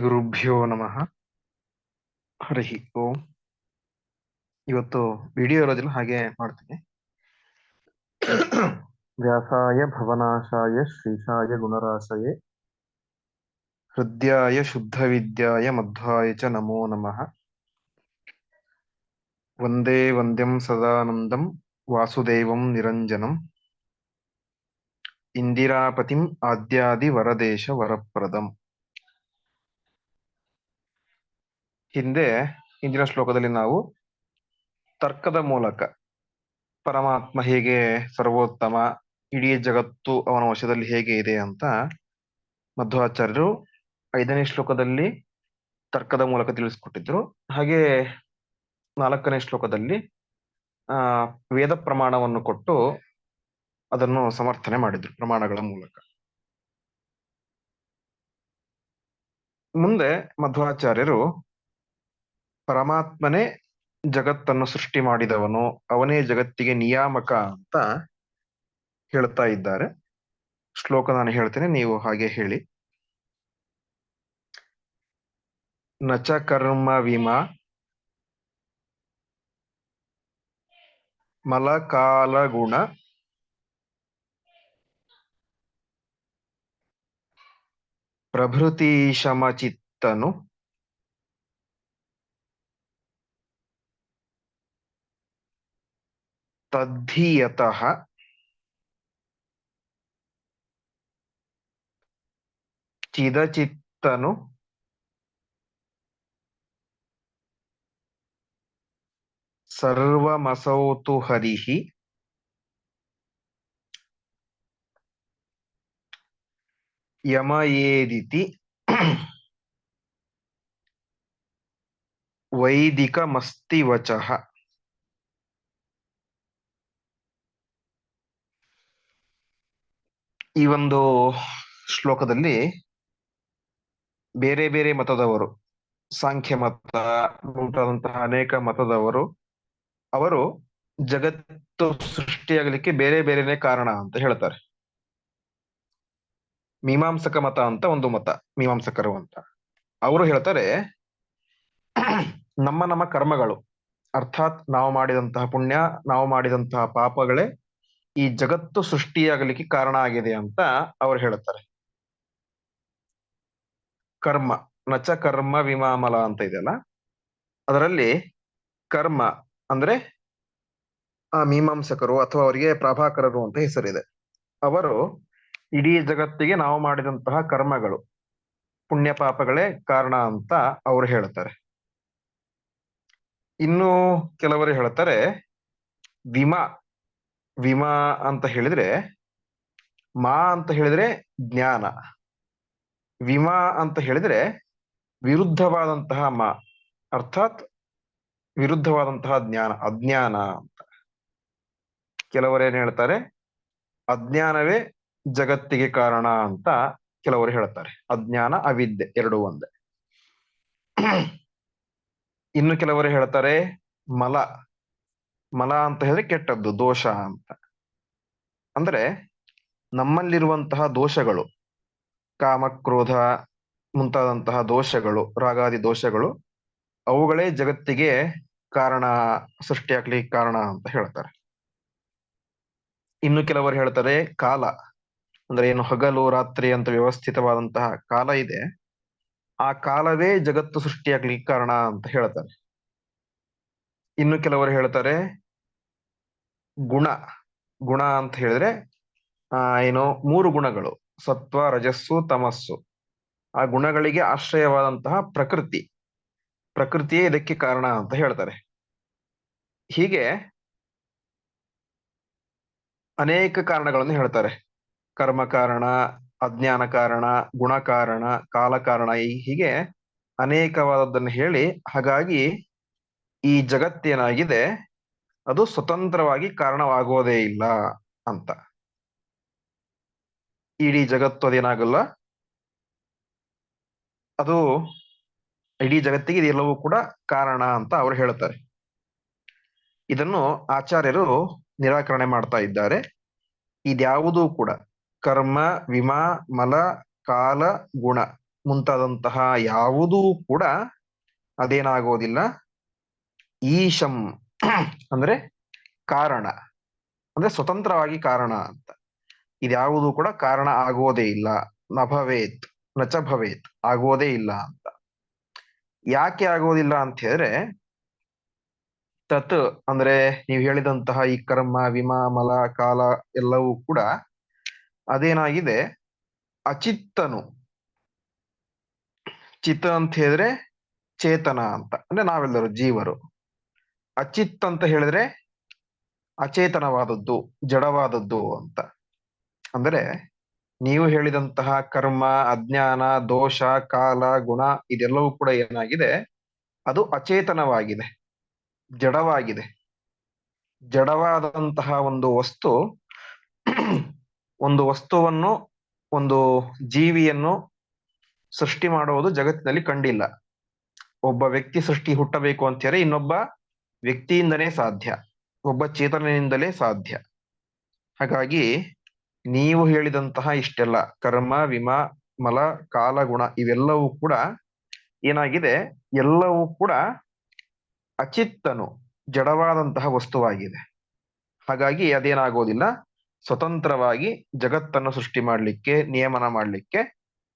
ಗುರುಭ್ಯೋ ನಮಃ. ಹರಿ ಓಂ. ಇವತ್ತು ವಿಡಿಯೋ ಇರೋದಿಲ್ಲ, ಹಾಗೆ ಮಾಡ್ತೀನಿ. ವ್ಯಾಸಾಯ ಭವನಾಶಾಯ, ಶ್ರೀಶಾಯ ಗುಣರಾಶಯ. ಹೃದಯಾಯ ಶುದ್ಧ ವಿದ್ಯಾಯ ಮಧ್ವಾಯ ಚ ನಮೋ ನಮಃ. ವಂದೇ ವಂದ್ಯಂ ಸದಾನಂದಂ, ವಾಸುದೇವಂ ನಿರಂಜನಂ. ಇಂದಿರಾಪತಿಂ ಆದ್ಯಾದಿ ವರದೇಶ ವರಪ್ರದಂ. ಹಿಂದೆ ಹಿಂದಿನ ಶ್ಲೋಕದಲ್ಲಿ ನಾವು ತರ್ಕದ ಮೂಲಕ ಪರಮಾತ್ಮ ಹೇಗೆ ಸರ್ವೋತ್ತಮ, ಇಡೀ ಜಗತ್ತು ಅವನ ವಶದಲ್ಲಿ ಹೇಗೆ ಇದೆ ಅಂತ ಮಧ್ವಾಚಾರ್ಯರು ಐದನೇ ಶ್ಲೋಕದಲ್ಲಿ ತರ್ಕದ ಮೂಲಕ ತಿಳಿಸ್ಕೊಟ್ಟಿದ್ರು. ಹಾಗೆ ನಾಲ್ಕನೇ ಶ್ಲೋಕದಲ್ಲಿ, ಆ, ವೇದ ಪ್ರಮಾಣವನ್ನು ಕೊಟ್ಟು ಅದನ್ನು ಸಮರ್ಥನೆ ಮಾಡಿದ್ರು ಪ್ರಮಾಣಗಳ ಮೂಲಕ. ಮುಂದೆ ಮಧ್ವಾಚಾರ್ಯರು ಪರಮಾತ್ಮನೇ ಜಗತ್ತನ್ನು ಸೃಷ್ಟಿ ಮಾಡಿದವನು, ಅವನೇ ಜಗತ್ತಿಗೆ ನಿಯಾಮಕ ಅಂತ ಹೇಳ್ತಾ ಇದ್ದಾರೆ. ಶ್ಲೋಕ ನಾನು ಹೇಳ್ತೇನೆ, ನೀವು ಹಾಗೆ ಹೇಳಿ. ನಚ ಕರ್ಮ ವಿಮ ಮಲಕಾಲ ಗುಣ ಪ್ರಭೃತೀಶಮಚಿತ್ತನು ತದ್ಧಿಯತಃ ಚಿದಚಿತ್ತನು ಸರ್ವಮಸೌತು ಹರಿಹಿ ಯಮಯೇದಿತಿ ವೈದಿಕಮಸ್ತಿವಚಃ ಈ ಒಂದು ಶ್ಲೋಕದಲ್ಲಿ ಬೇರೆ ಬೇರೆ ಮತದವರು, ಸಾಂಖ್ಯ ಮತ ಮುಂತಾದಂತಹ ಅನೇಕ ಮತದವರು, ಅವರು ಜಗತ್ತು ಸೃಷ್ಟಿಯಾಗಲಿಕ್ಕೆ ಬೇರೆ ಬೇರೆನೆ ಕಾರಣ ಅಂತ ಹೇಳ್ತಾರೆ. ಮೀಮಾಂಸಕ ಮತ ಅಂತ ಒಂದು ಮತ, ಮೀಮಾಂಸಕರು ಅಂತ. ಅವರು ಹೇಳ್ತಾರೆ, ನಮ್ಮ ನಮ್ಮ ಕರ್ಮಗಳು, ಅರ್ಥಾತ್ ನಾವು ಮಾಡಿದಂತಹ ಪುಣ್ಯ, ನಾವು ಮಾಡಿದಂತಹ ಪಾಪಗಳೇ ಈ ಜಗತ್ತು ಸೃಷ್ಟಿಯಾಗಲಿಕ್ಕೆ ಕಾರಣ ಆಗಿದೆ ಅಂತ ಅವ್ರು ಹೇಳುತ್ತಾರೆ. ಕರ್ಮ, ನಚ ಕರ್ಮ ವಿಮಾಮಲ ಅಂತ ಇದೆಯಲ್ಲ, ಅದರಲ್ಲಿ ಕರ್ಮ ಅಂದ್ರೆ ಆ ಮೀಮಾಂಸಕರು ಅಥವಾ ಅವರಿಗೆ ಪ್ರಭಾಕರರು ಅಂತ ಹೆಸರಿದೆ. ಅವರು ಇಡೀ ಜಗತ್ತಿಗೆ ನಾವು ಮಾಡಿದಂತಹ ಕರ್ಮಗಳು, ಪುಣ್ಯ ಪಾಪಗಳೇ ಕಾರಣ ಅಂತ ಅವರು ಹೇಳ್ತಾರೆ ಇನ್ನು ಕೆಲವರು ಹೇಳ್ತಾರೆ ವಿಮಾ ವಿಮಾ ಅಂತ ಹೇಳಿದ್ರೆ, ಮಾ ಅಂತ ಹೇಳಿದ್ರೆ ಜ್ಞಾನ. ವಿಮಾ ಅಂತ ಹೇಳಿದ್ರೆ ವಿರುದ್ಧವಾದಂತಹ ಮಾ. ಅರ್ಥಾತ್ ವಿರುದ್ಧವಾದಂತಹ ಜ್ಞಾನ, ಅಜ್ಞಾನ ಅಂತ. ಕೆಲವರೇನ್ ಹೇಳ್ತಾರೆ? ಅಜ್ಞಾನವೇ ಜಗತ್ತಿಗೆ ಕಾರಣ ಅಂತ ಕೆಲವರು ಹೇಳ್ತಾರೆ. ಅಜ್ಞಾನ, ಅವಿದ್ಯೆ ಎರಡು ಒಂದೇ. ಇನ್ನು ಕೆಲವರು ಹೇಳ್ತಾರೆ ಮಲ. ಮಲ ಅಂತ ಹೇಳಿದ್ರೆ ಕೆಟ್ಟದ್ದು, ದೋಷ ಅಂತ. ಅಂದ್ರೆ ನಮ್ಮಲ್ಲಿರುವಂತಹ ದೋಷಗಳು, ಕಾಮ, ಕ್ರೋಧ ಮುಂತಾದಂತಹ ದೋಷಗಳು, ರಾಗಾದಿ ದೋಷಗಳು, ಅವುಗಳೇ ಜಗತ್ತಿಗೆ ಕಾರಣ, ಸೃಷ್ಟಿಯಾಗ್ಲಿಕ್ಕೆ ಕಾರಣ ಅಂತ ಹೇಳ್ತಾರೆ. ಇನ್ನು ಕೆಲವರು ಹೇಳ್ತಾರೆ ಕಾಲ. ಅಂದ್ರೆ ಏನು ಹಗಲು, ರಾತ್ರಿ ಅಂತ ವ್ಯವಸ್ಥಿತವಾದಂತಹ ಕಾಲ ಇದೆ. ಆ ಕಾಲವೇ ಜಗತ್ತು ಸೃಷ್ಟಿಯಾಗ್ಲಿಕ್ಕೆ ಕಾರಣ ಅಂತ ಹೇಳ್ತಾರೆ. ಇನ್ನು ಕೆಲವರು ಹೇಳ್ತಾರೆ ಗುಣ ಗುಣ ಅಂತ ಹೇಳಿದ್ರೆ, ಆ, ಏನು ಮೂರು ಗುಣಗಳು, ಸತ್ವ, ರಜಸ್ಸು, ತಮಸ್ಸು. ಆ ಗುಣಗಳಿಗೆ ಆಶ್ರಯವಾದಂತಹ ಪ್ರಕೃತಿ. ಪ್ರಕೃತಿಯೇ ಇದಕ್ಕೆ ಕಾರಣ ಅಂತ ಹೇಳ್ತಾರೆ. ಹೀಗೆ ಅನೇಕ ಕಾರಣಗಳನ್ನು ಹೇಳ್ತಾರೆ. ಕರ್ಮ ಕಾರಣ, ಅಜ್ಞಾನ ಕಾರಣ, ಗುಣ ಕಾರಣ, ಕಾಲ ಕಾರಣ ಹೀಗೆ ಅನೇಕವಾದದ್ದನ್ನು ಹೇಳಿ, ಹಾಗಾಗಿ ಈ ಜಗತ್ತೇನಾಗಿದೆ ಅದು ಸ್ವತಂತ್ರವಾಗಿ ಕಾರಣವಾಗೋದೇ ಇಲ್ಲ ಅಂತ. ಇಡೀ ಜಗತ್ತು ಅದೇನಾಗಲ್ಲ ಅದು ಇಡೀ ಜಗತ್ತಿಗೆ ಇದೆಲ್ಲವೂ ಕೂಡ ಕಾರಣ ಅಂತ ಅವರು ಹೇಳ್ತಾರೆ. ಇದನ್ನು ಆಚಾರ್ಯರು ನಿರಾಕರಣೆ ಮಾಡ್ತಾ ಇದ್ದಾರೆ. ಇದ್ಯಾವುದೂ ಕೂಡ ಕರ್ಮ, ವಿಮಾ, ಮಲ, ಕಾಲ, ಗುಣ ಮುಂತಾದಂತಹ ಯಾವುದೂ ಕೂಡ ಅದೇನಾಗೋದಿಲ್ಲ. ಈಶಂ ಅಂದ್ರೆ ಕಾರಣ, ಅಂದ್ರೆ ಸ್ವತಂತ್ರವಾಗಿ ಕಾರಣ ಅಂತ. ಇದ್ಯಾವುದು ಕೂಡ ಕಾರಣ ಆಗೋದೇ ಇಲ್ಲ. ನ ಭವೇತ್ ನಚ ಭವೇತ್ ಆಗೋದೇ ಇಲ್ಲ ಅಂತ. ಯಾಕೆ ಆಗೋದಿಲ್ಲ ಅಂತ ಹೇಳಿದ್ರೆ, ತತ್ ಅಂದ್ರೆ ನೀವು ಹೇಳಿದಂತಹ ಈ ಕರ್ಮ, ವಿಮ, ಮಲ, ಕಾಲ ಎಲ್ಲವೂ ಕೂಡ ಅದೇನಾಗಿದೆ? ಅಚಿತ್ತನು. ಚಿತ್ತ ಅಂತ ಹೇಳಿದ್ರೆ ಚೇತನ ಅಂತ. ಅಂದ್ರೆ ನಾವೆಲ್ಲರೂ ಜೀವರು. ಅಚಿತ್ ಅಂತ ಹೇಳಿದ್ರೆ ಅಚೇತನವಾದದ್ದು, ಜಡವಾದದ್ದು ಅಂತ. ಅಂದರೆ ನೀವು ಹೇಳಿದಂತಹ ಕರ್ಮ, ಅಜ್ಞಾನ, ದೋಷ, ಕಾಲ, ಗುಣ ಇದೆಲ್ಲವೂ ಕೂಡ ಏನಾಗಿದೆ? ಅದು ಅಚೇತನವಾಗಿದೆ, ಜಡವಾಗಿದೆ. ಜಡವಾದಂತಹ ಒಂದು ವಸ್ತು, ಒಂದು ವಸ್ತುವನ್ನು, ಒಂದು ಜೀವಿಯನ್ನು ಸೃಷ್ಟಿ ಮಾಡುವುದು ಜಗತ್ತಿನಲ್ಲಿ ಕಂಡಿಲ್ಲ. ಒಬ್ಬ ವ್ಯಕ್ತಿ ಸೃಷ್ಟಿ ಹುಟ್ಟಬೇಕು ಅಂತ ಇನ್ನೊಬ್ಬ ವ್ಯಕ್ತಿಯಿಂದನೇ ಸಾಧ್ಯ, ಒಬ್ಬ ಚೇತನನಿಂದಲೇ ಸಾಧ್ಯ. ಹಾಗಾಗಿ ನೀವು ಹೇಳಿದಂತಹ ಇಷ್ಟೆಲ್ಲ, ಕರ್ಮ, ವಿಮ, ಮಲ, ಕಾಲ, ಗುಣ ಇವೆಲ್ಲವೂ ಕೂಡ ಏನಾಗಿದೆ? ಎಲ್ಲವೂ ಕೂಡ ಅಚಿತ್ತನು, ಜಡವಾದಂತಹ ವಸ್ತುವಾಗಿದೆ. ಹಾಗಾಗಿ ಅದೇನಾಗೋದಿಲ್ಲ, ಸ್ವತಂತ್ರವಾಗಿ ಜಗತ್ತನ್ನು ಸೃಷ್ಟಿ ಮಾಡಲಿಕ್ಕೆ, ನಿಯಮನ ಮಾಡಲಿಕ್ಕೆ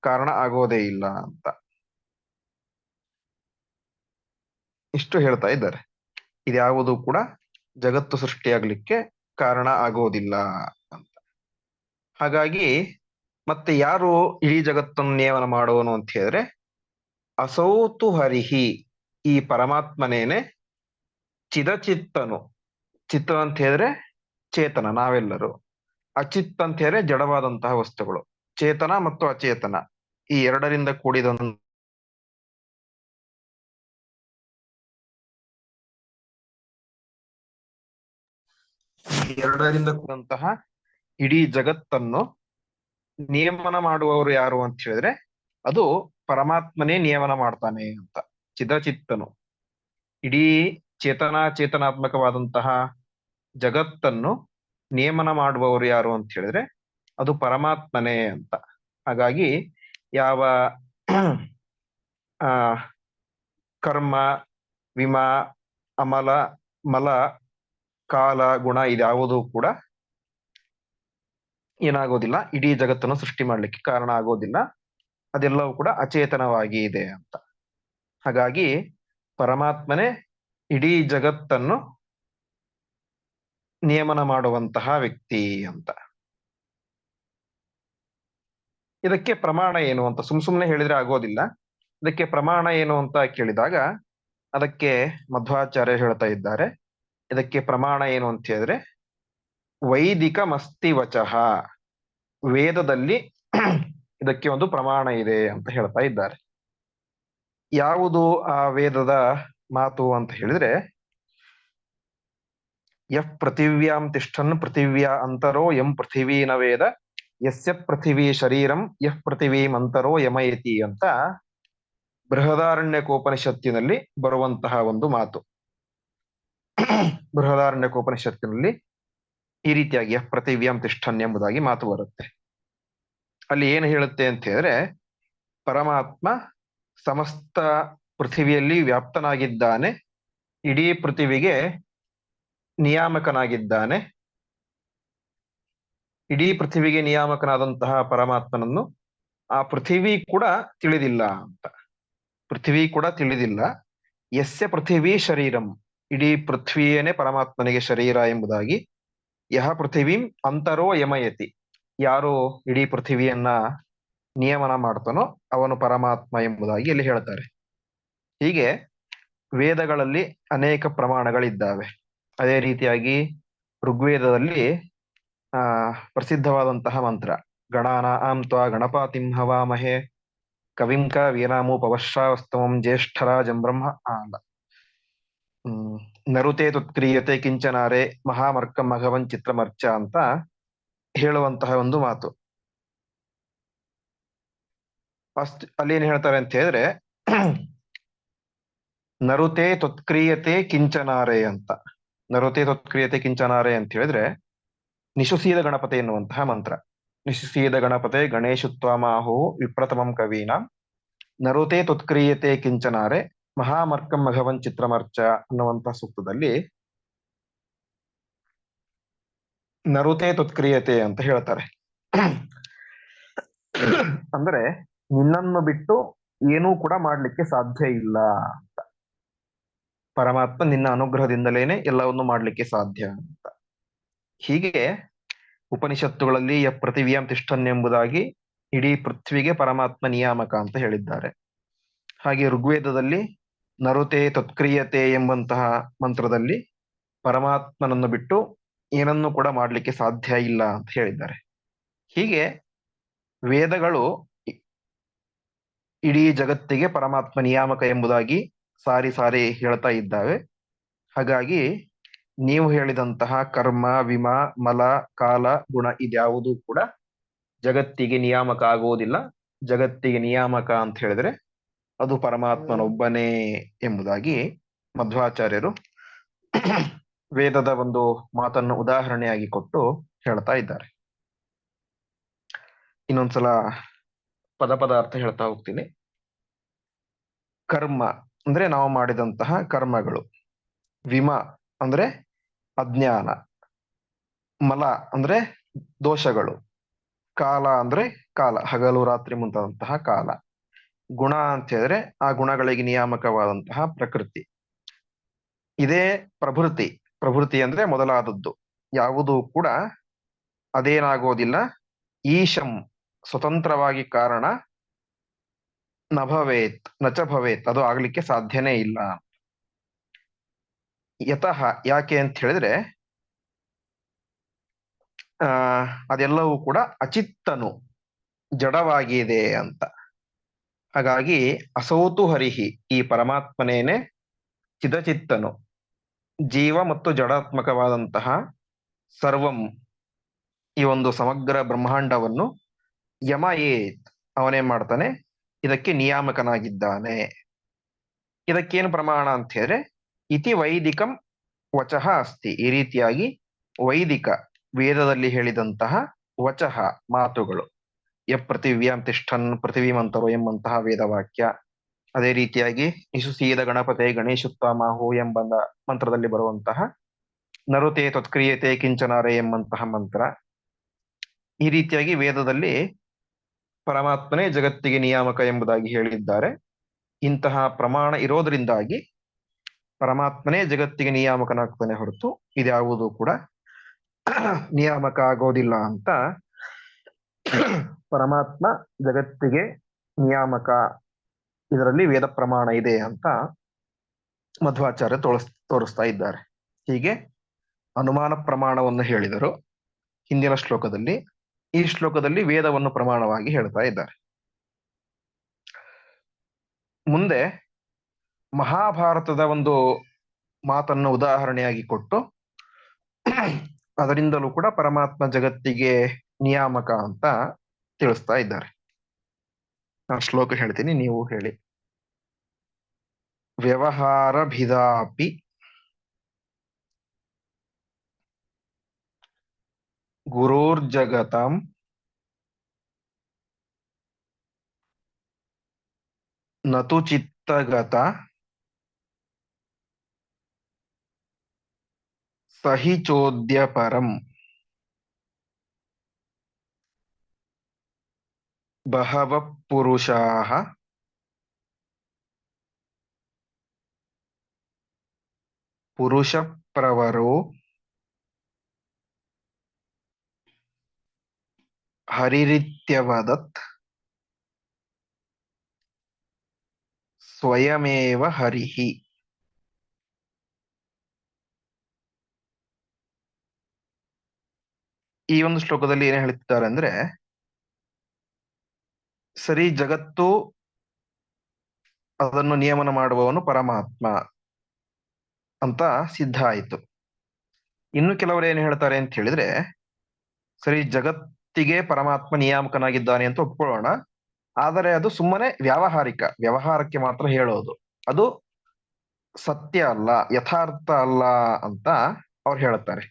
ಕಾರಣ ಆಗೋದೇ ಇಲ್ಲ ಅಂತ. ಇಷ್ಟು ಹೇಳ್ತಾ ಇದ್ದಾರೆ. ಇದ್ಯಾವುದು ಕೂಡ ಜಗತ್ತು ಸೃಷ್ಟಿಯಾಗಲಿಕ್ಕೆ ಕಾರಣ ಆಗೋದಿಲ್ಲ ಅಂತ. ಹಾಗಾಗಿ ಮತ್ತೆ ಯಾರು ಇಡೀ ಜಗತ್ತನ್ನು ನಿಯಮನ ಮಾಡುವನು ಅಂತ ಹೇಳಿದ್ರೆ ಅಸೌತು ಹರಿಹಿ ಈ ಪರಮಾತ್ಮನೇನೆ ಚಿದಚಿತ್ತನು. ಚಿತ್ತ ಅಂತ ಹೇಳಿದ್ರೆ ಚೇತನ, ನಾವೆಲ್ಲರೂ. ಅಚಿತ್ ಅಂತ ಹೇಳಿದ್ರೆ ಜಡವಾದಂತಹ ವಸ್ತುಗಳು. ಚೇತನ ಮತ್ತು ಅಚೇತನ. ಈ ಎರಡರಿಂದ ಕೂಡಿದ ಎರಡರಿಂದ ಕೂಡಂತಹ ಇಡೀ ಜಗತ್ತನ್ನು ನಿಯಮನ ಮಾಡುವವರು ಯಾರು ಅಂತ ಹೇಳಿದ್ರೆ ಅದು ಪರಮಾತ್ಮನೇ ನಿಯಮನ ಮಾಡ್ತಾನೆ ಅಂತ, ಚಿದಚಿತ್ತನು. ಇಡೀ ಚೇತನ ಚೇತನಾತ್ಮಕವಾದಂತಹ ಜಗತ್ತನ್ನು ನಿಯಮನ ಮಾಡುವವರು ಯಾರು ಅಂತ ಹೇಳಿದ್ರೆ ಅದು ಪರಮಾತ್ಮನೇ ಅಂತ. ಹಾಗಾಗಿ ಯಾವ ಕರ್ಮ, ವಿಮ, ಅಮಲ, ಮಲ ಕಾಲ, ಗುಣ ಇದ್ಯಾವುದೂ ಕೂಡ ಏನಾಗೋದಿಲ್ಲ. ಇಡೀ ಜಗತ್ತನ್ನು ಸೃಷ್ಟಿ ಮಾಡ್ಲಿಕ್ಕೆ ಕಾರಣ ಆಗೋದಿಲ್ಲ. ಅದೆಲ್ಲವೂ ಕೂಡ ಅಚೇತನವಾಗಿ ಇದೆ ಅಂತ. ಹಾಗಾಗಿ ಪರಮಾತ್ಮನೇ ಇಡೀ ಜಗತ್ತನ್ನು ನಿಯಮನ ಮಾಡುವಂತಹ ವ್ಯಕ್ತಿ ಅಂತ. ಇದಕ್ಕೆ ಪ್ರಮಾಣ ಏನು ಅಂತ ಸುಮ್ ಸುಮ್ನೆ ಹೇಳಿದ್ರೆ ಆಗೋದಿಲ್ಲ. ಇದಕ್ಕೆ ಪ್ರಮಾಣ ಏನು ಅಂತ ಕೇಳಿದಾಗ ಅದಕ್ಕೆ ಮಧ್ವಾಚಾರ್ಯ ಹೇಳ್ತಾ ಇದ್ದಾರೆ. ಇದಕ್ಕೆ ಪ್ರಮಾಣ ಏನು ಅಂತ ಹೇಳಿದ್ರೆ, ವೈದಿಕ ಮಸ್ತಿವಚಃ ವೇದದಲ್ಲಿ ಇದಕ್ಕೆ ಒಂದು ಪ್ರಮಾಣ ಇದೆ ಅಂತ ಹೇಳ್ತಾ ಇದ್ದಾರೆ. ಯಾವುದು ಆ ವೇದದ ಮಾತು ಅಂತ ಹೇಳಿದ್ರೆ ಯಫ್ ಪೃಥಿವ್ಯಾಂ ತಿಷ್ಠನ್ ಪೃಥಿವ್ಯಾ ಅಂತರೋ ಯಂ ಪೃಥಿವೀನ ವೇದ, ಯಸ್ಯ ಪೃಥಿವೀ ಶರೀರಂ ಯಹ್ ಪೃಥಿವೀಂ ಅಂತರೋ ಯಮಯತಿ ಅಂತ ಬೃಹದಾರಣ್ಯ ಕೋಪನಿಷತ್ತಿನಲ್ಲಿ ಬರುವಂತಹ ಒಂದು ಮಾತು. ಬೃಹದಾರಣ್ಯಕೋಪನಿಷತ್ತಿನಲ್ಲಿ ಈ ರೀತಿಯಾಗಿ ಪ್ರತಿವ್ಯಂ ತಿಷ್ಠನ್ ಎಂಬುದಾಗಿ ಮಾತು ಬರುತ್ತೆ. ಅಲ್ಲಿ ಏನು ಹೇಳುತ್ತೆ ಅಂತ ಹೇಳಿದ್ರೆ, ಪರಮಾತ್ಮ ಸಮಸ್ತ ಪೃಥಿವಿಯಲ್ಲಿ ವ್ಯಾಪ್ತನಾಗಿದ್ದಾನೆ, ಇಡೀ ಪೃಥಿವಿಗೆ ನಿಯಾಮಕನಾಗಿದ್ದಾನೆ, ಇಡೀ ಪೃಥಿವಿಗೆ ನಿಯಾಮಕನಾದಂತಹ ಪರಮಾತ್ಮನನ್ನು ಆ ಪೃಥಿವಿ ಕೂಡ ತಿಳಿದಿಲ್ಲ ಅಂತ. ಪೃಥಿವಿ ಕೂಡ ತಿಳಿದಿಲ್ಲ. ಯಸ್ಯ ಪೃಥಿವಿ ಶರೀರಂ. ಇಡೀ ಪೃಥ್ವಿಯೇನೆ ಪರಮಾತ್ಮನಿಗೆ ಶರೀರ ಎಂಬುದಾಗಿ, ಯಹ ಪೃಥಿವೀಂ ಅಂತರೋ ಯಮಯತಿ. ಯಾರು ಇಡೀ ಪೃಥಿವಿಯನ್ನ ನಿಯಮನ ಮಾಡ್ತಾನೋ ಅವನು ಪರಮಾತ್ಮ ಎಂಬುದಾಗಿ ಇಲ್ಲಿ ಹೇಳ್ತಾರೆ. ಹೀಗೆ ವೇದಗಳಲ್ಲಿ ಅನೇಕ ಪ್ರಮಾಣಗಳಿದ್ದಾವೆ. ಅದೇ ರೀತಿಯಾಗಿ ಋಗ್ವೇದದಲ್ಲಿ, ಆ, ಪ್ರಸಿದ್ಧವಾದಂತಹ ಮಂತ್ರ, ಗಣಾನ ಆಂ ತ್ವಾ ಗಣಪಾತಿಂ ಹವಾಮಹೆ ವೀನಾಮುಪವಶ್ರಾವಸ್ತಮಂ ಜ್ಯೇಷ್ಠರಾಜಂ ಬ್ರಹ್ಮ ಆಂದ ನರುತೆ ತುತ್ಕ್ರಿಯತೆ ಕಿಂಚನಾರೆ ಮಹಾಮರ್ಕ ಮಘವನ್ ಚಿತ್ರಮರ್ಚ ಅಂತ ಹೇಳುವಂತಹ ಒಂದು ಮಾತು. ಫಸ್ಟ್ ಅಲ್ಲಿ ಏನ್ ಹೇಳ್ತಾರೆ ಅಂತ ಹೇಳಿದ್ರೆ ನರುತೆ ತತ್ಕ್ರಿಯತೆ ಕಿಂಚನಾರೆ ಅಂತ. ನರುತೆ ತತ್ಕ್ರಿಯತೆ ಕಿಂಚನಾರೆ ಅಂತ ಹೇಳಿದ್ರೆ ನಿಶುಸೀದ ಗಣಪತಿ ಎನ್ನುವಂತಹ ಮಂತ್ರ. ನಿಶುಸೀದ ಗಣಪತೆ ಗಣೇಶುತ್ವಾಮಾಹು ವಿಪ್ರತಮಂ ಕವೀನ. ನರುತೆ ತತ್ಕ್ರಿಯತೆ ಕಿಂಚನಾರೆ ಮಹಾಮರ್ಕಂ ಮಘವನ್ ಚಿತ್ರಮರ್ಚ ಅನ್ನುವಂತ ಸೂಕ್ತದಲ್ಲಿ ನರುತೆ ತುತ್ಕ್ರಿಯತೆ ಅಂತ ಹೇಳ್ತಾರೆ. ಅಂದ್ರೆ ನಿನ್ನನ್ನು ಬಿಟ್ಟು ಏನೂ ಕೂಡ ಮಾಡ್ಲಿಕ್ಕೆ ಸಾಧ್ಯ ಇಲ್ಲ ಅಂತ. ಪರಮಾತ್ಮ ನಿನ್ನ ಅನುಗ್ರಹದಿಂದಲೇನೆ ಎಲ್ಲವನ್ನು ಮಾಡ್ಲಿಕ್ಕೆ ಸಾಧ್ಯ ಅಂತ. ಹೀಗೆ ಉಪನಿಷತ್ತುಗಳಲ್ಲಿ ಯ ಪೃಥಿವಿಯಂ ಎಂಬುದಾಗಿ ಇಡೀ ಪೃಥ್ವಿಗೆ ಪರಮಾತ್ಮ ನಿಯಾಮಕ ಅಂತ ಹೇಳಿದ್ದಾರೆ. ಹಾಗೆ ಋಗ್ವೇದದಲ್ಲಿ ನರುತೆ ತತ್ಕ್ರಿಯತೆ ಎಂಬಂತಹ ಮಂತ್ರದಲ್ಲಿ ಪರಮಾತ್ಮನನ್ನು ಬಿಟ್ಟು ಏನನ್ನು ಕೂಡ ಮಾಡಲಿಕ್ಕೆ ಸಾಧ್ಯ ಇಲ್ಲ ಅಂತ ಹೇಳಿದ್ದಾರೆ. ಹೀಗೆ ವೇದಗಳು ಇಡೀ ಜಗತ್ತಿಗೆ ಪರಮಾತ್ಮ ನಿಯಾಮಕ ಎಂಬುದಾಗಿ ಸಾರಿ ಸಾರಿ ಹೇಳ್ತಾ ಇದ್ದಾವೆ. ಹಾಗಾಗಿ ನೀವು ಹೇಳಿದಂತಹ ಕರ್ಮ, ವಿಮ, ಮಲ, ಕಾಲ, ಗುಣ ಇದ್ಯಾವುದೂ ಕೂಡ ಜಗತ್ತಿಗೆ ನಿಯಾಮಕ ಆಗುವುದಿಲ್ಲ. ಜಗತ್ತಿಗೆ ನಿಯಾಮಕ ಅಂತ ಹೇಳಿದ್ರೆ ಅದು ಪರಮಾತ್ಮನೊಬ್ಬನೇ ಎಂಬುದಾಗಿ ಮಧ್ವಾಚಾರ್ಯರು ವೇದದ ಒಂದು ಮಾತನ್ನು ಉದಾಹರಣೆಯಾಗಿ ಕೊಟ್ಟು ಹೇಳ್ತಾ ಇದ್ದಾರೆ. ಇನ್ನೊಂದ್ಸಲ ಪದ ಪದ ಅರ್ಥ ಹೇಳ್ತಾ ಹೋಗ್ತೀನಿ. ಕರ್ಮ ಅಂದ್ರೆ ನಾವು ಮಾಡಿದಂತಹ ಕರ್ಮಗಳು. ವಿಮ ಅಂದ್ರೆ ಅಜ್ಞಾನ. ಮಲ ಅಂದ್ರೆ ದೋಷಗಳು. ಕಾಲ ಅಂದ್ರೆ ಕಾಲ. ಹಗಲು, ರಾತ್ರಿ ಮುಂತಾದಂತಹ ಕಾಲ. ಗುಣ ಅಂತ ಹೇಳಿದ್ರೆ ಆ ಗುಣಗಳಿಗೆ ನಿಯಾಮಕವಾದಂತಹ ಪ್ರಕೃತಿ. ಇದೇ ಪ್ರಭೃತಿ. ಪ್ರಭೃತಿ ಅಂದ್ರೆ ಮೊದಲಾದದ್ದು. ಯಾವುದೂ ಕೂಡ ಅದೇನಾಗೋದಿಲ್ಲ. ಈಶಂ ಸ್ವತಂತ್ರವಾಗಿ ಕಾರಣ ನ ನಚ ಭವೇತ್, ಅದು ಆಗ್ಲಿಕ್ಕೆ ಸಾಧ್ಯನೇ ಇಲ್ಲ. ಯತಃ ಯಾಕೆ ಅಂತ ಹೇಳಿದ್ರೆ, ಆ, ಅದೆಲ್ಲವೂ ಕೂಡ ಅಚಿತ್ತನು, ಜಡವಾಗಿದೆ ಅಂತ. ಹಾಗಾಗಿ ಅಸೌತು ಹರಿಹಿ ಈ ಪರಮಾತ್ಮನೇನೆ ಚಿದಚಿತ್ತನು. ಜೀವ ಮತ್ತು ಜಡಾತ್ಮಕವಾದಂತಹ ಸರ್ವಂ ಈ ಒಂದು ಸಮಗ್ರ ಬ್ರಹ್ಮಾಂಡವನ್ನು ಯಮ ಏತ್ ಅವನೇ ಮಾಡ್ತಾನೆ. ಇದಕ್ಕೆ ನಿಯಾಮಕನಾಗಿದ್ದಾನೆ. ಇದಕ್ಕೇನು ಪ್ರಮಾಣ ಅಂತ ಹೇಳಿದ್ರೆ ಇತಿ ವೈದಿಕಂ ವಚಃ ಅಸ್ತಿ. ಈ ರೀತಿಯಾಗಿ ವೈದಿಕ ವೇದದಲ್ಲಿ ಹೇಳಿದಂತಹ ವಚಃ ಮಾತುಗಳು. ಯ ಪೃಥಿವ್ಯಾಂ ತಿಷ್ಠನ್ ಪೃಥಿವೀಮಂತರು ಎಂಬಂತಹ ವೇದವಾಕ್ಯ ಅದೇ ರೀತಿಯಾಗಿ ಇಸುಸೀದ ಗಣಪತೆ ಗಣೇಶುತ್ವಾಮಾಹು ಎಂಬ ಮಂತ್ರದಲ್ಲಿ ಬರುವಂತಹ, ನರುತೆ ತತ್ಕ್ರಿಯತೆ ಕಿಂಚನಾರೆ ಎಂಬಂತಹ ಮಂತ್ರ. ಈ ರೀತಿಯಾಗಿ ವೇದದಲ್ಲಿ ಪರಮಾತ್ಮನೇ ಜಗತ್ತಿಗೆ ನಿಯಾಮಕ ಎಂಬುದಾಗಿ ಹೇಳಿದ್ದಾರೆ. ಇಂತಹ ಪ್ರಮಾಣ ಇರೋದರಿಂದಾಗಿ ಪರಮಾತ್ಮನೇ ಜಗತ್ತಿಗೆ ನಿಯಾಮಕನಾಗ್ತಾನೆ ಹೊರತು ಇದ್ಯಾವುದೂ ಕೂಡ ನಿಯಾಮಕ ಆಗೋದಿಲ್ಲ ಅಂತ ಪರಮಾತ್ಮ ಜಗತ್ತಿಗೆ ನಿಯಾಮಕ. ಇದರಲ್ಲಿ ವೇದ ಪ್ರಮಾಣ ಇದೆ ಅಂತ ಮಧ್ವಾಚಾರ್ಯ ತೋರಿಸ್ ತೋರಿಸ್ತಾ ಇದ್ದಾರೆ. ಹೀಗೆ ಅನುಮಾನ ಪ್ರಮಾಣವನ್ನು ಹೇಳಿದರು. ಹಿಂದಿನ ಶ್ಲೋಕದಲ್ಲಿ ಈ ಶ್ಲೋಕದಲ್ಲಿ ವೇದವನ್ನು ಪ್ರಮಾಣವಾಗಿ ಹೇಳ್ತಾ ಇದ್ದಾರೆ. ಮುಂದೆ ಮಹಾಭಾರತದ ಒಂದು ಮಾತನ್ನು ಉದಾಹರಣೆಯಾಗಿ ಕೊಟ್ಟು ಅದರಿಂದಲೂ ಕೂಡ ಪರಮಾತ್ಮ ಜಗತ್ತಿಗೆ ನಿಯಾಮಕ ಅಂತ ತಿಳಿಸ್ತಾ ಇದ್ದಾರೆ. ನಾನು ಶ್ಲೋಕ ಹೇಳ್ತೀನಿ, ನೀವು ಹೇಳಿ. ವ್ಯವಹಾರ ಭಿದಾಪಿ ಗುರೋರ್ಜಗತಾಂ. ನತು ಚಿತ್ತಗತ. ಸಹಿ ಚೋದ್ಯ ಪರಂ. ಬಹವ ಪುರುಷಾಃ ಪುರುಷ ಪ್ರವರೋ ಹರಿರಿತ್ಯವದತ್ ಸ್ವಯಮೇವ ಹರಿಹಿ ಈ ಒಂದು ಶ್ಲೋಕದಲ್ಲಿ ಏನು ಹೇಳ್ತಿದ್ದಾರೆ ಅಂದ್ರೆ ಸರಿ, ಜಗತ್ತು ಅದನ್ನು ನಿಯಮನ ಮಾಡುವವನು ಪರಮಾತ್ಮ ಅಂತ ಸಿದ್ಧ ಆಯಿತು. ಇನ್ನು ಕೆಲವರು ಏನು ಹೇಳ್ತಾರೆ ಅಂತ ಹೇಳಿದ್ರೆ, ಸರಿ, ಜಗತ್ತಿಗೆ ಪರಮಾತ್ಮ ನಿಯಾಮಕನಾಗಿದ್ದಾನೆ ಅಂತ ಒಪ್ಕೊಳ್ಳೋಣ, ಆದರೆ ಅದು ಸುಮ್ಮನೆ ವ್ಯಾವಹಾರಿಕ, ವ್ಯವಹಾರಕ್ಕೆ ಮಾತ್ರ ಹೇಳೋದು. ಅದು ಸತ್ಯ ಅಲ್ಲ, ಯಥಾರ್ಥ ಅಲ್ಲ ಅಂತ ಅವ್ರು ಹೇಳುತ್ತಾರೆ.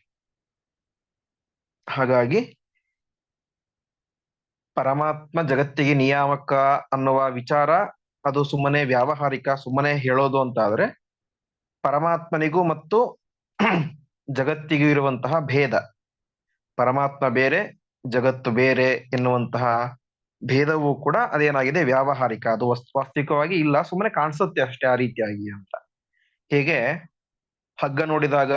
ಹಾಗಾಗಿ ಪರಮಾತ್ಮ ಜಗತ್ತಿಗೆ ನಿಯಾಮಕ ಅನ್ನುವ ವಿಚಾರ, ಅದು ಸುಮ್ಮನೆ ವ್ಯಾವಹಾರಿಕ, ಸುಮ್ಮನೆ ಹೇಳೋದು ಅಂತ ಆದ್ರೆ ಪರಮಾತ್ಮನಿಗೂ ಮತ್ತು ಜಗತ್ತಿಗೂ ಇರುವಂತಹ ಭೇದ. ಪರಮಾತ್ಮ ಬೇರೆ, ಜಗತ್ತು ಬೇರೆ ಎನ್ನುವಂತಹ ಭೇದವೂ ಕೂಡ ಅದೇನಾಗಿದೆ, ವ್ಯಾವಹಾರಿಕ. ಅದು ವಸ್ತು ವಾಸ್ತವಿಕವಾಗಿ ಇಲ್ಲ, ಸುಮ್ಮನೆ ಕಾಣಿಸುತ್ತೆ ಅಷ್ಟೇ ಆ ರೀತಿಯಾಗಿ ಅಂತ. ಹೀಗೆ? ಹಗ್ಗ ನೋಡಿದಾಗ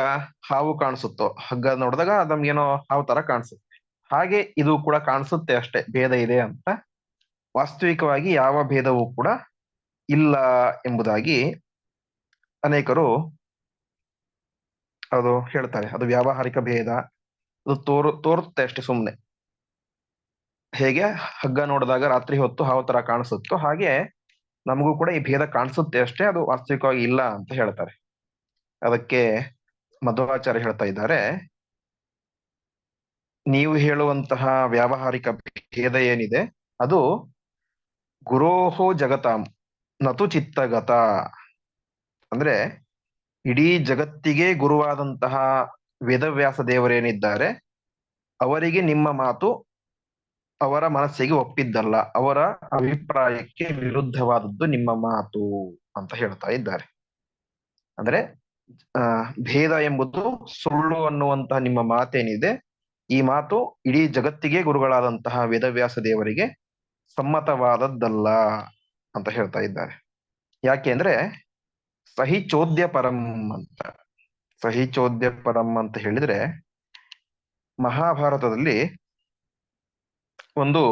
ಹಾವು ಕಾಣಿಸುತ್ತೋ? ಹಗ್ಗ ನೋಡಿದಾಗ ನಮ್ಗೇನೋ ಹಾವು ತರ ಕಾಣಿಸುತ್ತೆ. ಹಾಗೆ ಇದು ಕೂಡ ಕಾಣಿಸುತ್ತೆ ಅಷ್ಟೇ, ಭೇದ ಇದೆ ಅಂತ. ವಾಸ್ತವಿಕವಾಗಿ ಯಾವ ಭೇದವೂ ಕೂಡ ಇಲ್ಲ ಎಂಬುದಾಗಿ ಅನೇಕರು ಅದು ಹೇಳ್ತಾರೆ. ಅದು ವ್ಯಾವಹಾರಿಕ ಭೇದ, ಅದು ತೋರು, ತೋರುತ್ತೆ ಅಷ್ಟೇ ಸುಮ್ಮನೆ ಹೇಗೆ? ಹಗ್ಗ ನೋಡಿದಾಗ ರಾತ್ರಿ ಹೊತ್ತು ಹಾವು ತರ ಕಾಣಿಸುತ್ತೋ ಹಾಗೆ ನಮಗೂ ಕೂಡ ಈ ಭೇದ ಕಾಣಿಸುತ್ತೆ ಅಷ್ಟೇ, ಅದು ವಾಸ್ತವಿಕವಾಗಿ ಇಲ್ಲ ಅಂತ ಹೇಳ್ತಾರೆ. ಅದಕ್ಕೆ ಮಧ್ವಾಚಾರ್ಯ ಹೇಳ್ತಾ ಇದ್ದಾರೆ ನೀವು ಹೇಳುವಂತಹ ವ್ಯಾವಹಾರಿಕ ಭೇದ ಏನಿದೆ? ಅದು ಗುರೋಹೋ ಜಗತಾಂ, ನತು ಚಿತ್ತಗತ. ಅಂದ್ರೆ ಇಡೀ ಜಗತ್ತಿಗೆ ಗುರುವಾದಂತಹ ವೇದವ್ಯಾಸ ದೇವರೇನಿದ್ದಾರೆ, ಅವರಿಗೆ ನಿಮ್ಮ ಮಾತು ಅವರ ಮನಸ್ಸಿಗೆ ಒಪ್ಪಿದ್ದಲ್ಲ, ಅವರ ಅಭಿಪ್ರಾಯಕ್ಕೆ ವಿರುದ್ಧವಾದದ್ದು ನಿಮ್ಮ ಮಾತು ಅಂತ ಹೇಳ್ತಾ ಇದ್ದಾರೆ. ಅಂದ್ರೆ ಭೇದ ಎಂಬುದು ಸುಳ್ಳು ಅನ್ನುವಂತಹ ನಿಮ್ಮ ಮಾತೇನಿದೆ ಈ ಮಾತು ಇಡೀ ಜಗತ್ತಿಗೆ ಗುರುಗಳಾದಂತಹ ವೇದವ್ಯಾಸ ದೇವರಿಗೆ ಸಮ್ಮತವಾದದ್ದಲ್ಲ ಅಂತ ಹೇಳ್ತಾ ಇದ್ದಾರೆ. ಯಾಕೆ ಅಂದ್ರೆ ಸಹಿ ಚೋದ್ಯ ಪರಂ ಅಂತ. ಸಹಿ ಚೋದ್ಯ ಪರಂ ಅಂತ ಹೇಳಿದ್ರೆ ಮಹಾಭಾರತದಲ್ಲಿ ಒಂದು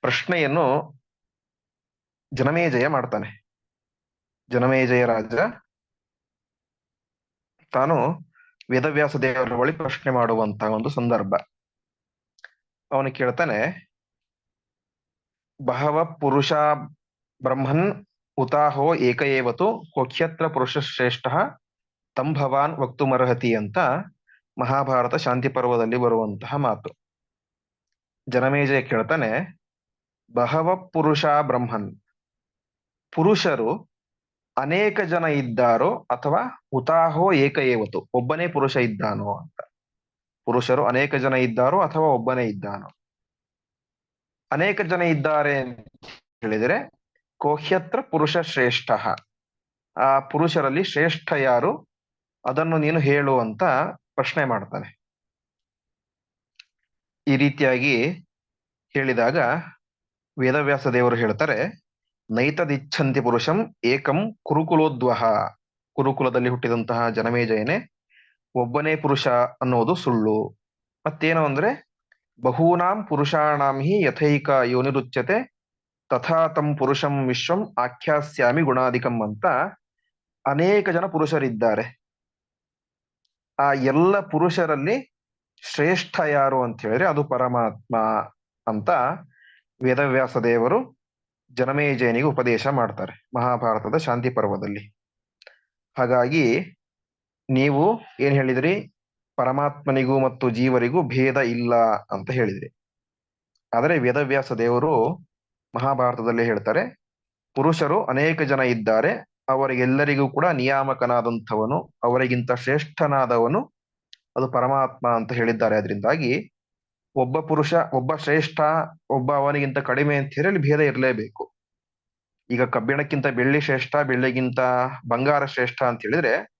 ಪ್ರಶ್ನೆಯನ್ನು ಜನಮೇಜಯ ಮಾಡ್ತಾನೆ. ಜನಮೇಜಯ ರಾಜ ತಾನು ವೇದವ್ಯಾಸ ದೇವರ ಬಳಿ ಪ್ರಶ್ನೆ ಮಾಡುವಂತಹ ಒಂದು ಸಂದರ್ಭ. ಅವನು ಕೇಳ್ತಾನೆ, ಬಹವ ಪುರುಷ ಬ್ರಹ್ಮನ್ ಉತಾಹೋ ಏಕಏವತು ಕೊಖ್ಯತ್ರ ಪುರುಷ ಶ್ರೇಷ್ಠ ತಂ ಭವಾನ್ ವಕ್ತುಮರ್ಹತಿ ಅಂತ ಮಹಾಭಾರತ ಶಾಂತಿ ಪರ್ವದಲ್ಲಿ ಬರುವಂತಹ ಮಾತು. ಜನಮೇಜಯ ಕೇಳ್ತಾನೆ, ಬಹವ ಪುರುಷ ಬ್ರಹ್ಮನ್, ಪುರುಷರು ಅನೇಕ ಜನ ಇದ್ದಾರೋ ಅಥವಾ ಉತಾಹೋ ಏಕಏವತು ಒಬ್ಬನೇ ಪುರುಷ ಇದ್ದಾನೋ ಅಂತ. ಪುರುಷರು ಅನೇಕ ಜನ ಇದ್ದಾರೋ ಅಥವಾ ಒಬ್ಬನೇ ಇದ್ದಾನೋ. ಅನೇಕ ಜನ ಇದ್ದಾರೆ ಅಂತ ಹೇಳಿದರೆ, ಕೋಹ್ಯತ್ರ ಪುರುಷ ಶ್ರೇಷ್ಠ. ಆ ಪುರುಷರಲ್ಲಿ ಶ್ರೇಷ್ಠ ಯಾರು? ಅದನ್ನು ನೀನು ಹೇಳು ಅಂತ ಪ್ರಶ್ನೆ ಮಾಡ್ತಾನೆ. ಈ ರೀತಿಯಾಗಿ ಹೇಳಿದಾಗ ವೇದವ್ಯಾಸ ದೇವರು ಹೇಳ್ತಾರೆ ನೈತದಿಚ್ಛಂತಿ ಪುರುಷಂ ಏಕಂ ಕುರುಕುಲೋದ್ವಹ. ಕುರುಕುಲದಲ್ಲಿ ಹುಟ್ಟಿದಂತಹ ಜನಮೇಜಯನೆ ಒಬ್ಬನೇ ಪುರುಷ ಅನ್ನೋದು ಸುಳ್ಳು. ಮತ್ತೇನು ಅಂದ್ರೆ, ಬಹೂನಾಂ ಪುರುಷಾಣಾಂ ಹಿ ಯಥೈಕ ಯೋನಿರುಚ್ಯತೆ, ತಥಾ ತಂ ಪುರುಷಂ ವಿಶ್ವಂ ಆಖ್ಯಾಸ್ಯಾಮಿ ಗುಣಾಧಿಕಂ ಅಂತ ಅನೇಕ ಜನ ಪುರುಷರಿದ್ದಾರೆ. ಆ ಎಲ್ಲ ಪುರುಷರಲ್ಲಿ ಶ್ರೇಷ್ಠ ಯಾರು ಅಂತ ಹೇಳಿದ್ರೆ ಅದು ಪರಮಾತ್ಮ ಅಂತ ವೇದವ್ಯಾಸ ದೇವರು ಜನಮೇಜಯನಿಗೆ ಉಪದೇಶ ಮಾಡ್ತಾರೆ ಮಹಾಭಾರತದ ಶಾಂತಿ ಪರ್ವದಲ್ಲಿ. ಹಾಗಾಗಿ ನೀವು ಏನ್ ಹೇಳಿದ್ರಿ? ಪರಮಾತ್ಮನಿಗೂ ಮತ್ತು ಜೀವರಿಗೂ ಭೇದ ಇಲ್ಲ ಅಂತ ಹೇಳಿದ್ರಿ. ಆದರೆ ವೇದವ್ಯಾಸ ದೇವರು ಮಹಾಭಾರತದಲ್ಲಿ ಹೇಳ್ತಾರೆ, ಪುರುಷರು ಅನೇಕ ಜನ ಇದ್ದಾರೆ, ಅವರಿಗೆಲ್ಲರಿಗೂ ಕೂಡ ನಿಯಾಮಕನಾದಂಥವನು, ಅವರಿಗಿಂತ ಶ್ರೇಷ್ಠನಾದವನು ಅದು ಪರಮಾತ್ಮ ಅಂತ ಹೇಳಿದ್ದಾರೆ. ಅದರಿಂದಾಗಿ ಒಬ್ಬ ಪುರುಷ, ಒಬ್ಬ ಶ್ರೇಷ್ಠ, ಒಬ್ಬ ಅವನಿಗಿಂತ ಕಡಿಮೆ ಅಂತ ಹೇಳಿ ಭೇದ ಇರಲೇಬೇಕು. ಈಗ ಕಬ್ಬಿಣಕ್ಕಿಂತ ಬೆಳ್ಳಿ ಶ್ರೇಷ್ಠ, ಬೆಳ್ಳಿಗಿಂತ ಬಂಗಾರ ಶ್ರೇಷ್ಠ ಅಂತ ಹೇಳಿದ್ರೆ,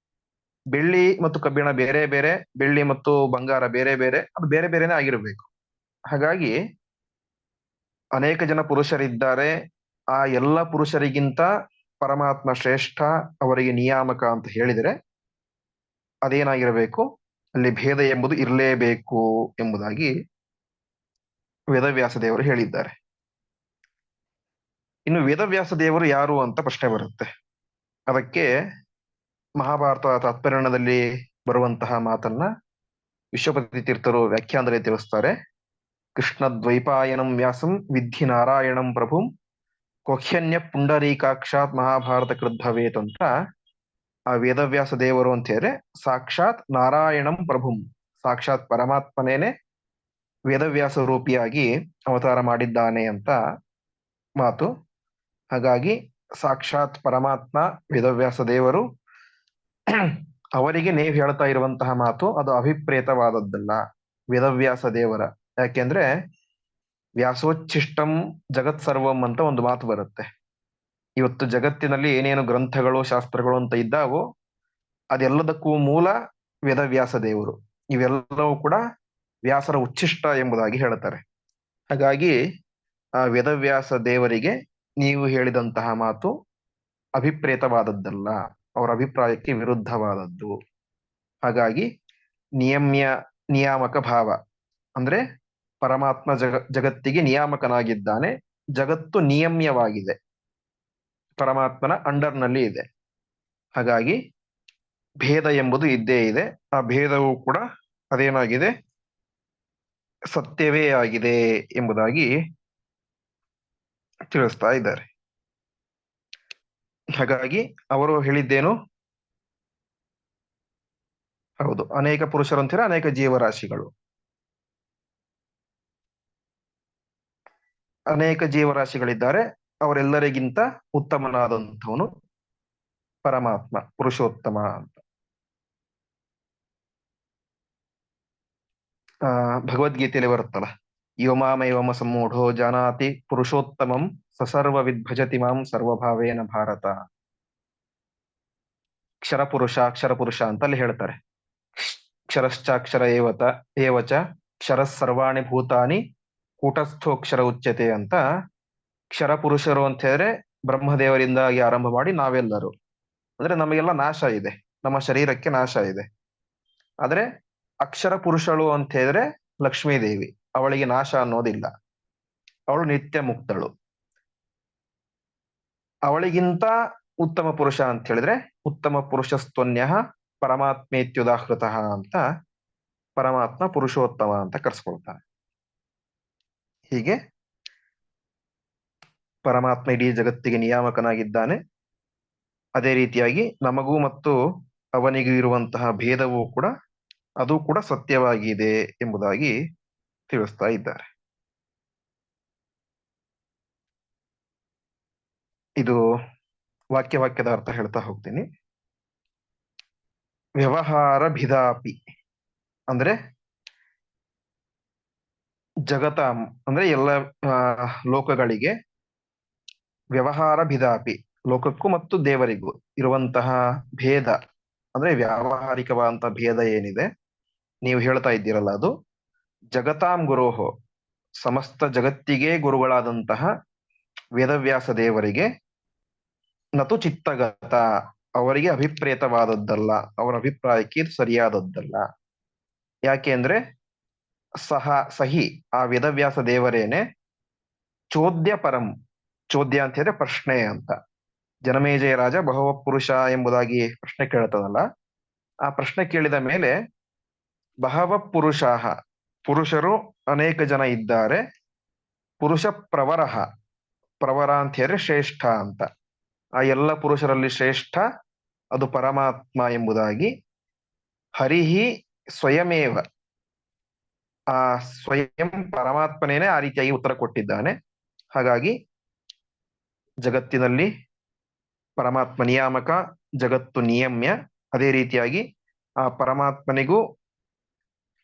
ಬೆಳ್ಳಿ ಮತ್ತು ಕಬ್ಬಿಣ ಬೇರೆ ಬೇರೆ, ಬೆಳ್ಳಿ ಮತ್ತು ಬಂಗಾರ ಬೇರೆ ಬೇರೆ, ಅದು ಬೇರೆ ಬೇರೆನೆ ಆಗಿರಬೇಕು. ಹಾಗಾಗಿ ಅನೇಕ ಜನ ಪುರುಷರಿದ್ದಾರೆ. ಆ ಎಲ್ಲ ಪುರುಷರಿಗಿಂತ ಪರಮಾತ್ಮ ಶ್ರೇಷ್ಠ, ಅವರಿಗೆ ನಿಯಾಮಕ ಅಂತ ಹೇಳಿದರೆ ಅದೇನಾಗಿರಬೇಕು? ಅಲ್ಲಿ ಭೇದ ಎಂಬುದು ಇರಲೇಬೇಕು ಎಂಬುದಾಗಿ ವೇದವ್ಯಾಸ ದೇವರು ಹೇಳಿದ್ದಾರೆ. ಇನ್ನು ವೇದವ್ಯಾಸ ದೇವರು ಯಾರು ಅಂತ ಪ್ರಶ್ನೆ ಬರುತ್ತೆ. ಅದಕ್ಕೆ ಮಹಾಭಾರತ ತಾತ್ಪರ್ಯದಲ್ಲಿ ಬರುವಂತಹ ಮಾತನ್ನ ವಿಶ್ವಪತಿ ತೀರ್ಥರು ವ್ಯಾಖ್ಯಾನದಲ್ಲಿ ತಿಳಿಸ್ತಾರೆ. ಕೃಷ್ಣ ದ್ವೈಪಾಯನಂ ವ್ಯಾಸಂ ವಿಧಿ ನಾರಾಯಣಂ ಪ್ರಭುಂ ಕೊಹ್ಯನ್ಯ ಪುಂಡರೀಕಾಕ್ಷಾತ್ ಮಹಾಭಾರತ ಕೃದ್ಭವೇತ್ ಅಂತ ಆ ವೇದವ್ಯಾಸ ದೇವರು ಅಂತ ಹೇಳಿದ್ರೆ ಸಾಕ್ಷಾತ್ ನಾರಾಯಣಂ ಪ್ರಭುಂ. ಸಾಕ್ಷಾತ್ ಪರಮಾತ್ಮನೇನೆ ವೇದವ್ಯಾಸ ರೂಪಿಯಾಗಿ ಅವತಾರ ಮಾಡಿದ್ದಾನೆ ಅಂತ ಮಾತು. ಹಾಗಾಗಿ ಸಾಕ್ಷಾತ್ ಪರಮಾತ್ಮ ವೇದವ್ಯಾಸ ದೇವರು ಅವರಿಗೆ ನೀವು ಹೇಳ್ತಾ ಇರುವಂತಹ ಮಾತು, ಅದು ಅಭಿಪ್ರೇತವಾದದ್ದಲ್ಲ ವೇದವ್ಯಾಸ ದೇವರ. ಯಾಕೆಂದ್ರೆ ವ್ಯಾಸೋಚ್ಛಿಷ್ಟಂ ಜಗತ್ ಸರ್ವಂ ಅಂತ ಒಂದು ಮಾತು ಬರುತ್ತೆ. ಇವತ್ತು ಜಗತ್ತಿನಲ್ಲಿ ಏನೇನು ಗ್ರಂಥಗಳು, ಶಾಸ್ತ್ರಗಳು ಅಂತ ಇದ್ದಾವೋ ಅದೆಲ್ಲದಕ್ಕೂ ಮೂಲ ವೇದವ್ಯಾಸ ದೇವರು. ಇವೆಲ್ಲವೂ ಕೂಡ ವ್ಯಾಸರ ಉಚ್ಚಿಷ್ಟ ಎಂಬುದಾಗಿ ಹೇಳುತ್ತಾರೆ. ಹಾಗಾಗಿ, ಆ ವೇದವ್ಯಾಸ ದೇವರಿಗೆ ನೀವು ಹೇಳಿದಂತಹ ಮಾತು ಅಭಿಪ್ರೇತವಾದದ್ದಲ್ಲ, ಅವರ ಅಭಿಪ್ರಾಯಕ್ಕೆ ವಿರುದ್ಧವಾದದ್ದು. ಹಾಗಾಗಿ, ನಿಯಮ್ಯ, ನಿಯಾಮಕ ಭಾವ, ಅಂದ್ರೆ ಪರಮಾತ್ಮ ಜಗ, ಜಗತ್ತಿಗೆ ನಿಯಾಮಕನಾಗಿದ್ದಾನೆ, ಜಗತ್ತು ನಿಯಮ್ಯವಾಗಿದೆ. ಪರಮಾತ್ಮನ ಅಂಡರ್ನಲ್ಲಿ ಇದೆ. ಹಾಗಾಗಿ, ಭೇದ ಎಂಬುದು ಇದ್ದೇ ಇದೆ. ಆ ಭೇದವು ಕೂಡ ಅದೇನಾಗಿದೆ? ಸತ್ಯವೇ ಆಗಿದೆ ಎಂಬುದಾಗಿ ತಿಳಿಸ್ತಾ ಇದ್ದಾರೆ. ಹಾಗಾಗಿ ಅವರು ಹೇಳಿದ್ದೇನು? ಹೌದು, ಅನೇಕ ಪುರುಷರು ಅಂತೀರ ಅನೇಕ ಜೀವರಾಶಿಗಳು. ಅನೇಕ ಜೀವರಾಶಿಗಳಿದ್ದಾರೆ, ಅವರೆಲ್ಲರಿಗಿಂತ ಉತ್ತಮನಾದಂಥವನು ಪರಮಾತ್ಮ, ಪುರುಷೋತ್ತಮ ಅಂತ ಆ, ಭಗವದ್ಗೀತೆಯಲ್ಲಿ ಬರುತ್ತಲ್ಲ, ಯೋಮಾಮೈವಮ ಸಮೂಢೋ ಜಾನಾತಿ ಪುರುಷೋತ್ತಮಂ ಸಸರ್ವ ವಿದ್ಭಜತಿ ಮಾಂ ಸರ್ವಭಾವೇನ ಭಾರತ ಕ್ಷರ ಪುರುಷ ಅಕ್ಷರ ಪುರುಷ ಅಂತ ಅಲ್ಲಿ ಹೇಳ್ತಾರೆ. ಕ್ಷರಶ್ಚಾಕ್ಷರ ಏವತ, ಏವಚ ಕ್ಷರ ಸರ್ವಾಣಿ ಭೂತಾನಿ ಕೂಟಸ್ಥೋಕ್ಷರ ಉಚ್ಯತೆ ಅಂತ ಕ್ಷರ ಪುರುಷರು ಅಂತ ಹೇಳಿದ್ರೆ ಬ್ರಹ್ಮದೇವರಿಂದಾಗಿ ಆರಂಭ ಮಾಡಿ ನಾವೆಲ್ಲರೂ. ಅಂದ್ರೆ ನಮಗೆಲ್ಲ ನಾಶ ಇದೆ, ನಮ್ಮ ಶರೀರಕ್ಕೆ ನಾಶ ಇದೆ. ಆದ್ರೆ ಅಕ್ಷರ ಪುರುಷಳು ಅಂತ ಹೇಳಿದ್ರೆ ಲಕ್ಷ್ಮೀದೇವಿ ಅವಳಿಗೆ ನಾಶ ಅನ್ನೋದಿಲ್ಲ. ಅವಳು ನಿತ್ಯ ಮುಕ್ತಳು. ಅವಳಿಗಿಂತ ಉತ್ತಮ ಪುರುಷ ಅಂತ ಹೇಳಿದ್ರೆ ಉತ್ತಮ ಪುರುಷಸ್ತ್ವನ್ಯ ಪರಮಾತ್ಮೇತ್ಯುದಾಹೃತ ಅಂತ ಪರಮಾತ್ಮ ಪುರುಷೋತ್ತಮ ಅಂತ ಕರ್ಸ್ಕೊಳ್ತಾನೆ. ಹೀಗೆ ಪರಮಾತ್ಮ ಇಡೀ ಜಗತ್ತಿಗೆ ನಿಯಾಮಕನಾಗಿದ್ದಾನೆ. ಅದೇ ರೀತಿಯಾಗಿ ನಮಗೂ ಮತ್ತು ಅವನಿಗೂ ಇರುವಂತಹ ಭೇದವೂ ಕೂಡ ಅದು ಕೂಡ ಸತ್ಯವಾಗಿದೆ ಎಂಬುದಾಗಿ ತಿಳಿಸ್ತಾ ಇದ್ದಾರೆ. ಇದು ವಾಕ್ಯ ವಾಕ್ಯದ ಅರ್ಥ ಹೇಳ್ತಾ ಹೋಗ್ತೀನಿ. ವ್ಯವಹಾರ ಭಿದಾಪಿ ಅಂದ್ರೆ ಜಗತ ಅಂದ್ರೆ ಎಲ್ಲ ಲೋಕಗಳಿಗೆ ವ್ಯವಹಾರ ಭಿದಾಪಿ, ಲೋಕಕ್ಕೂ ಮತ್ತು ದೇವರಿಗೂ ಇರುವಂತಹ ಭೇದ ಅಂದ್ರೆ ವ್ಯಾವಹಾರಿಕವಾದಂತಹ ಭೇದ ಏನಿದೆ? ನೀವು ಹೇಳ್ತಾ ಇದ್ದೀರಲ್ಲ ಅದು ಜಗತಾಂ ಗುರೋಹೋ, ಸಮಸ್ತ ಜಗತ್ತಿಗೆ ಗುರುಗಳಾದಂತಹ ವೇದವ್ಯಾಸ ದೇವರಿಗೆ ನತು ಚಿತ್ತಗತ, ಅವರಿಗೆ ಅಭಿಪ್ರೇತವಾದದ್ದಲ್ಲ, ಅವರ ಅಭಿಪ್ರಾಯಕ್ಕೆ ಇದು ಸರಿಯಾದದ್ದಲ್ಲ. ಯಾಕೆಂದ್ರೆ ಸಹ, ಸಹಿ ಆ ವೇದವ್ಯಾಸ ದೇವರೇನೆ ಚೋದ್ಯ ಪರಂ, ಚೋದ್ಯ ಅಂತ ಹೇಳಿದ್ರೆ ಪ್ರಶ್ನೆ ಅಂತ. ಜನಮೇಜಯ ರಾಜ ಬಹವ ಪುರುಷ ಎಂಬುದಾಗಿ ಪ್ರಶ್ನೆ ಕೇಳ್ತದಲ್ಲ, ಆ ಪ್ರಶ್ನೆ ಕೇಳಿದ ಮೇಲೆ ಬಹವ ಪುರುಷಾಹ ಪುರುಷರು ಅನೇಕ ಜನ ಇದ್ದಾರೆ. ಪುರುಷ ಪ್ರವರಹ. ಪ್ರವರ ಅಂತ ಹೇಳಿದ್ರೆ ಶ್ರೇಷ್ಠ ಅಂತ. ಆ ಎಲ್ಲ ಪುರುಷರಲ್ಲಿ ಶ್ರೇಷ್ಠ ಅದು ಪರಮಾತ್ಮ ಎಂಬುದಾಗಿ. ಹರಿಹಿ ಸ್ವಯಮೇವ. ಆ ಸ್ವಯಂ ಪರಮಾತ್ಮನೇನೆ ಆ ರೀತಿಯಾಗಿ ಉತ್ತರ ಕೊಟ್ಟಿದ್ದಾನೆ. ಹಾಗಾಗಿ ಜಗತ್ತಿನಲ್ಲಿ ಪರಮಾತ್ಮ ನಿಯಾಮಕ, ಜಗತ್ತು ನಿಯಮ್ಯ, ಅದೇ ರೀತಿಯಾಗಿ ಆ ಪರಮಾತ್ಮನಿಗೂ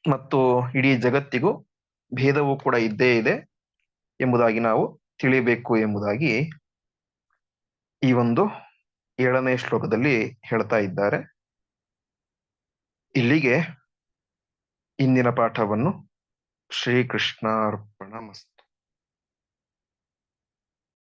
ಮತ್ತು ಇಡೀ ಜಗತ್ತಿಗೂ ಭೇದವೂ ಕೂಡ ಇದ್ದೇ ಇದೆ ಎಂಬುದಾಗಿ ನಾವು ತಿಳಿಬೇಕು ಎಂಬುದಾಗಿ ಈ ಒಂದು ಏಳನೇ ಶ್ಲೋಕದಲ್ಲಿ ಹೇಳ್ತಾ ಇದ್ದಾರೆ. ಇಲ್ಲಿಗೆ ಇಂದಿನ ಪಾಠವನ್ನು ಶ್ರೀಕೃಷ್ಣಾರ್ಪಣ ಮಸ್ತು